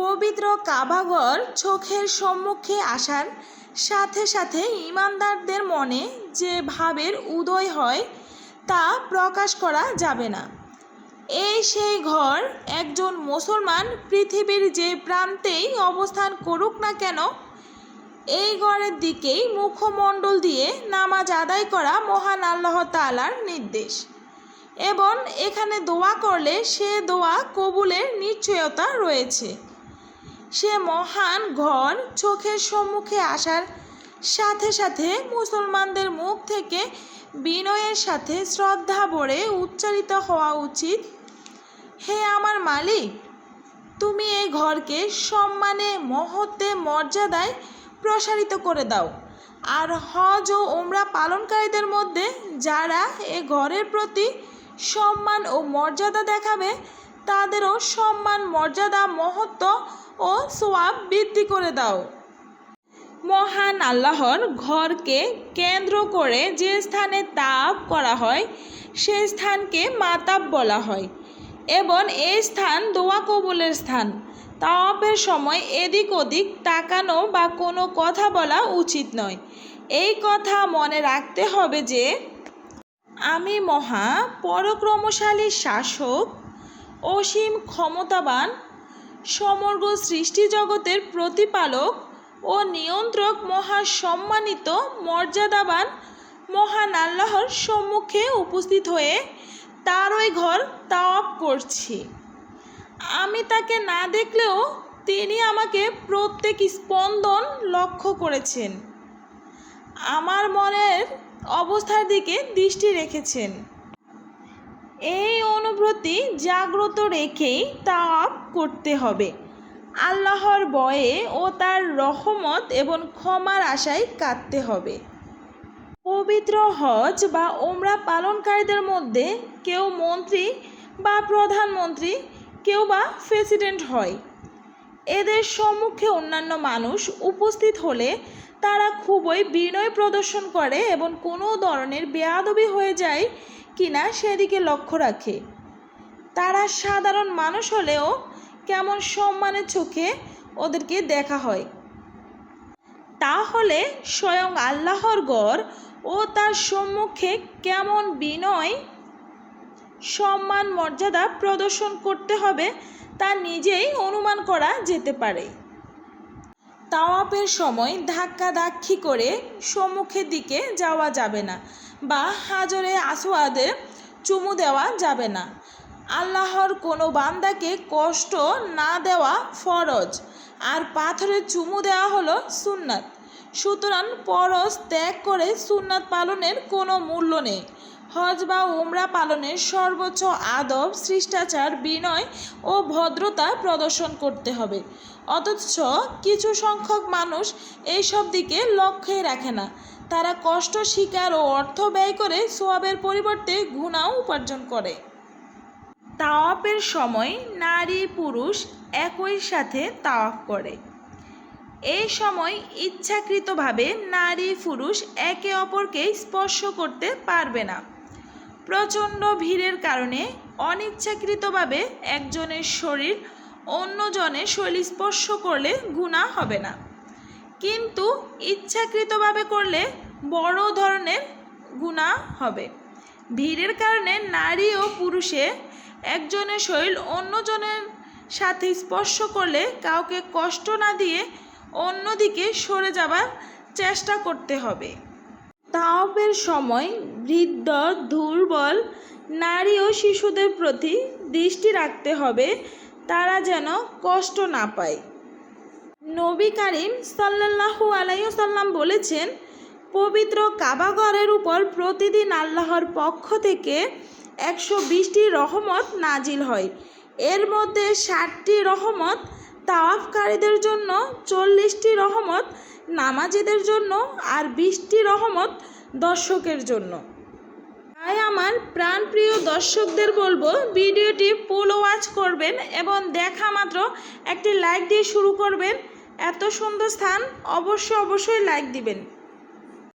পবিত্র কাবাঘর চোখের সম্মুখে আসার সাথে সাথে ইমানদারদের মনে যে ভাবের উদয় হয় তা প্রকাশ করা যাবে না। এই সেই ঘর একজন মুসলমান পৃথিবীর যে প্রান্তেই অবস্থান করুক না কেন, এই ঘরের দিকেই মুখমণ্ডল দিয়ে নামাজ আদায় করা মহান আল্লাহ তাআলার নির্দেশ এবং এখানে দোয়া করলে সে দোয়া কবুলের নিশ্চয়তা রয়েছে। সে মহান ঘর চোখের সম্মুখে আসার সাথে সাথে মুসলমানদের মুখ থেকে বিনয়ের সাথে শ্রদ্ধা ভরে উচ্চারিত হওয়া উচিত। হে আমার মালিক, তুমি এই ঘরকে সম্মানে, মহত্বে, মর্যাদায় প্রসারিত করে দাও। আর হজ ও ওমরা পালনকারীদের মধ্যে যারা এ ঘরের প্রতি সম্মান ও মর্যাদা দেখাবে, তাদেরও সম্মান, মর্যাদা, মহত্ব ও সোয়াব বৃদ্ধি করে দাও। মহান আল্লাহর ঘরকে কেন্দ্র করে যে স্থানে তাপ করা হয়, সে স্থানকে মাতাব বলা হয় এবং এই স্থান দোয়া কবুলের স্থান। তাওয়াপের সময় এদিক ওদিক তাকানো বা কোনো কথা বলা উচিত নয়। এই কথা মনে রাখতে হবে যে, আমি মহা পরক্রমশালী শাসক, অসীম ক্ষমতাবান সমগ্র সৃষ্টি জগতের প্রতিপালক ও নিয়ন্ত্রক মহা সম্মানিত মর্যাদাবান, মহান আল্লাহর সম্মুখে উপস্থিত হয়ে তার ওই ঘর তাওয়াপ করছি। আমি তাকে না দেখলেও তিনি আমাকে প্রত্যেক স্পন্দন লক্ষ্য করেছেন। আমার মনের অবস্থার দিকে দৃষ্টি রেখেছেন। এই অনুভূতি জাগ্রত রেখেই তাওয়াব করতে হবে। আল্লাহর বয়ে ও তার রহমত এবং ক্ষমার আশায় কাটতে হবে। পবিত্র হজ বা ওমরা পালনকারীদের মধ্যে কেউ মন্ত্রী বা প্রধানমন্ত্রী, কেউ বা প্রেসিডেন্ট হয়। এদের সম্মুখে অন্যান্য মানুষ উপস্থিত হলে তারা খুবই বিনয় প্রদর্শন করে এবং কোনো ধরনের বেয়াদবি হয়ে যায় কিনা সেদিকে লক্ষ্য রাখে। তারা সাধারণ মানুষ হলেও কেমন সম্মানের চোখে ওদেরকে দেখা হয়। তাহলে স্বয়ং আল্লাহর গড় ও তার সম্মুখে কেমন বিনয়, সম্মান, মর্যাদা প্রদর্শন করতে হবে তা নিজেই অনুমান করা যেতে পারে। তাওয়াপের সময় ধাক্কা ধাক্কি করে সম্মুখের দিকে যাওয়া যাবে না বা হাজরে আসোয়াদে চুমু দেওয়া যাবে না। আল্লাহর কোনো বান্দাকে কষ্ট না দেওয়া ফরজ, আর পাথরে চুমু দেওয়া হলো সুন্নাত। সুতরাং পরশ ত্যাগ করে সুন্নাত পালনের কোনো মূল্য নেই। হজ বা উমরা পালনের সর্বোচ্চ আদব, শিষ্টাচার, বিনয় ও ভদ্রতা প্রদর্শন করতে হবে। অথচ কিছু সংখ্যক মানুষ এইসব দিকে লক্ষ্যই রাখে না। তারা কষ্ট স্বীকার ও অর্থ ব্যয় করে সোয়াবের পরিবর্তে গুণাও উপার্জন করে। তাওয়াপের সময় নারী পুরুষ একই সাথে তাওয়াফ করে। এই সময় ইচ্ছাকৃতভাবে নারী পুরুষ একে অপরকে স্পর্শ করতে পারবে না। প্রচণ্ড ভিড়ের কারণে অনিচ্ছাকৃতভাবে একজনের শরীর অন্যজনের শৈলী স্পর্শ করলে গুণা হবে না। কিন্তু ইচ্ছাকৃতভাবে করলে বড় ধরনের গুণা হবে। ভিড়ের কারণে নারী ও পুরুষে একজনের শরীর অন্যজনের সাথে স্পর্শ করলে কাউকে কষ্ট না দিয়ে অন্যদিকে সরে যাবার চেষ্টা করতে হবে। তাওপের সময় বৃদ্ধ, দুর্বল নারী ও শিশুদের প্রতি দৃষ্টি রাখতে হবে, তারা যেন কষ্ট না পায়। নবী করিম সাল্লাহু আলাইসাল্লাম বলেছেন, পবিত্র কাবাগরের উপর প্রতিদিন আল্লাহর পক্ষ থেকে একশো বিশটি রহমত নাজিল হয়। এর মধ্যে ষাটটি রহমত তাওয়াফকারীদের জন্য চল্লিশটি রহমত, নামাজিদের জন্য আর বিশটি রহমত দর্শকের জন্য। তাই আমার প্রাণপ্রিয় দর্শকদের বলব, ভিডিওটি ফুল ওয়াচ করবেন এবং দেখা মাত্র একটি লাইক দিয়ে শুরু করবেন। এত সুন্দর স্থান অবশ্যই অবশ্যই লাইক দিবেন।